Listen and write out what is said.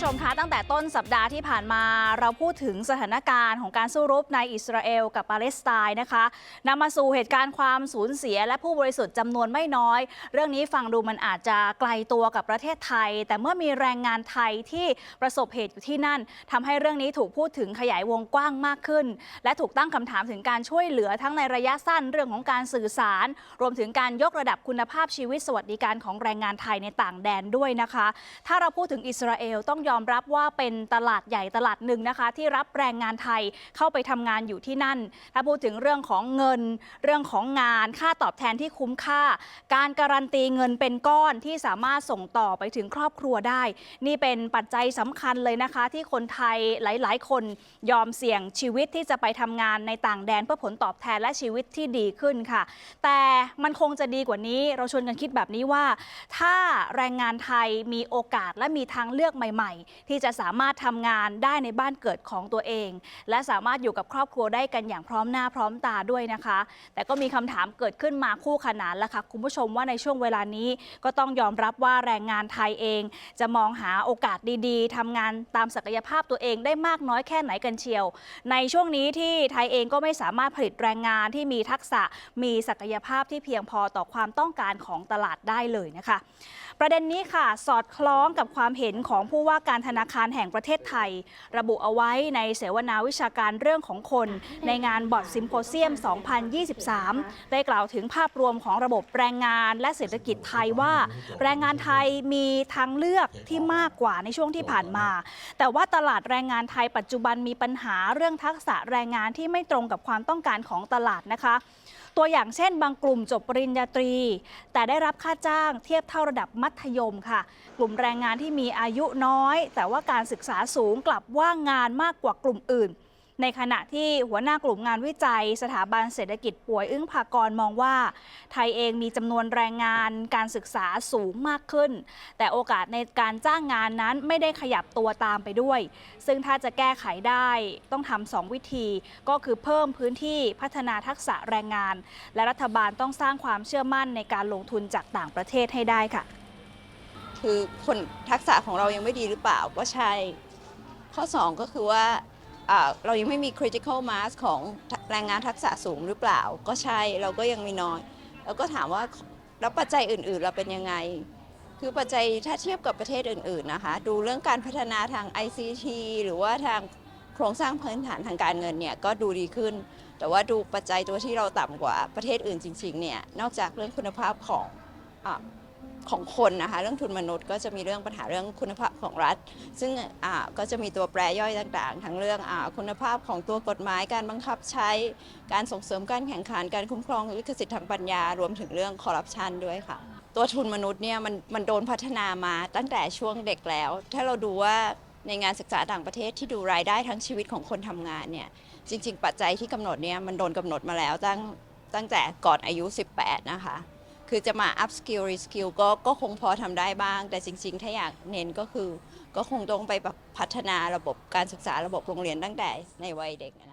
ผู้ชมคะตั้งแต่ต้นสัปดาห์ที่ผ่านมาเราพูดถึงสถานการณ์ของการสู้รบในอิสราเอลกับปาเลสไตน์นะคะนำมาสู่เหตุการณ์ความสูญเสียและผู้บริสุทธิ์จำนวนไม่น้อย เรื่องนี้ฟังดูมันอาจจะไกลตัวกับประเทศไทย แต่เมื่อมีแรงงานไทยที่ประสบเหตุอยู่ที่นั่นทำให้เรื่องนี้ถูกพูดถึงขยายวงกว้างมากขึ้น และถูกตั้งคำถามถึงการช่วยเหลือทั้งในระยะสั้นเรื่องของการสื่อสาร รวมถึงการยกระดับคุณภาพชีวิตสวัสดิการของแรงงานไทยในต่างแดนด้วยนะคะ ถ้าเราพูดถึงอิสราเอลต้องยอมรับว่าเป็นตลาดใหญ่ตลาดหนึ่งนะคะ ที่รับแรงงานไทยเข้าไปทำงานอยู่ที่นั่น ถ้าพูดถึงเรื่องของเงิน เรื่องของงาน ค่าตอบแทนที่คุ้มค่า การการันตีเงินเป็นก้อนที่สามารถส่งต่อไปถึงครอบครัวได้ นี่เป็นปัจจัยสำคัญเลยนะคะ ที่คนไทยหลาย ๆ คนยอมเสี่ยงชีวิตที่จะไปทำงานในต่างแดนเพื่อผลตอบแทนและชีวิตที่ดีขึ้นค่ะ แต่มันคงจะดีกว่านี้เราชวนกันคิดแบบนี้ว่า ถ้าแรงงานไทยมีโอกาสและมีทางเลือกใหม่ๆที่จะสามารถทำงานได้ในบ้านเกิดของตัวเอง และสามารถอยู่กับครอบครัวได้กันอย่างพร้อมหน้าพร้อมตาด้วยนะคะ แต่ก็มีคำถามเกิดขึ้นมาคู่ขนานแล้วค่ะคุณผู้ชมว่าในช่วงเวลานี้ก็ต้องยอมรับว่าแรงงานไทยเอง จะมองหาโอกาสดีๆทำงานตามศักยภาพตัวเองได้มากน้อยแค่ไหนกันเชียว ในช่วงนี้ที่ไทยเองก็ไม่สามารถผลิตแรงงานที่มีทักษะมีศักยภาพที่เพียงพอต่อความต้องการของตลาดได้เลยนะคะ ประเด็นนี้ค่ะ สอดคล้องกับความเห็นของผู้ว่าการธนาคารแห่งประเทศไทย ระบุเอาไว้ในเสวนาวิชาการเรื่องของคน ในงานบอร์ดซิมโพเซียม 2023 ได้กล่าวถึงภาพรวมของระบบแรงงานและเศรษฐกิจไทยว่า แรงงานไทยมีทางเลือกที่มากกว่าในช่วงที่ผ่านมา แต่ว่าตลาดแรงงานไทยปัจจุบันมีปัญหาเรื่องทักษะแรงงานที่ไม่ตรงกับความต้องการของตลาดนะคะ ตัวอย่างเช่น บางกลุ่มจบปริญญาตรี แต่ได้รับค่าจ้างเทียบเท่าระดับมัธยมค่ะ กลุ่มแรงงานที่มีอายุน้อย แต่ว่าการศึกษาสูงกลับว่างงานมากกว่ากลุ่มอื่น ในขณะที่หัวหน้ากลุ่มงานวิจัย สถาบันเศรษฐกิจป่วยอึ้งภากรมองว่า ไทยเองมีจำนวนแรงงานการศึกษาสูงมากขึ้น แต่โอกาสในการจ้างงานนั้นไม่ได้ขยับตัวตามไปด้วย ซึ่งถ้าจะแก้ไขได้ต้องทำสองวิธี ก็คือเพิ่มพื้นที่พัฒนาทักษะแรงงาน และรัฐบาลต้องสร้างความเชื่อมั่นในการลงทุนจากต่างประเทศให้ได้ค่ะ คือคนทักษะของเรายังไม่ดีหรือเปล่าก็ใช่ ข้อ 2 ก็คือว่า อ่าเรายังไม่มี critical mass ของแรงงานทักษะสูงหรือเปล่า ก็ใช่เราก็ยังมีน้อย แล้วก็ถามว่าแล้วปัจจัยอื่น ๆ เราเป็นยังไง คือปัจจัยถ้าเทียบกับประเทศอื่น ๆ นะคะ ดูเรื่องการพัฒนาทาง ICT หรือว่าทางโครงสร้างพื้นฐานทางการเงินเนี่ยก็ดูดีขึ้น แต่ว่าดูปัจจัยตัวที่เราต่ำกว่าประเทศอื่นจริง ๆ เนี่ย นอกจากเรื่องคุณภาพของ ของคนนะคะเรื่องทุนมนุษย์ก็จะมีเรื่องปัญหาเรื่องคุณภาพของรัฐ ซึ่งก็จะมีตัวแปรย่อยต่างๆ ทั้งเรื่องอคุณภาพของตัวกฎหมายการบังคับใช้การส่งเสริมการแข่งขันการคุ้มครองลิขสิทธิ์ทางปัญญารวมถึงเรื่องคอร์รัปชันด้วยค่ะ ตัวทุนมนุษย์เนี่ยมันมันโดนพัฒนามาตั้งแต่ช่วงเด็กแล้ว ถ้าเราดูว่าในงานศึกษาต่างประเทศที่ดูรายได้ทั้งชีวิตของคนทำงานเนี่ยจริง ๆ ปัจจัยที่กำหนดเนี่ยมันโดนกำหนดมาแล้วตั้งตั้งแต่ก่อนอายุ 18 นะคะ คือจะมา up skill re skill ก็ก็คงพอทำได้บ้าง แต่จริง ๆ ถ้าอยากเน้นก็คือ ก็คงต้องไปแบบพัฒนาระบบการศึกษาระบบโรงเรียนตั้งแต่ในวัยเด็กอะ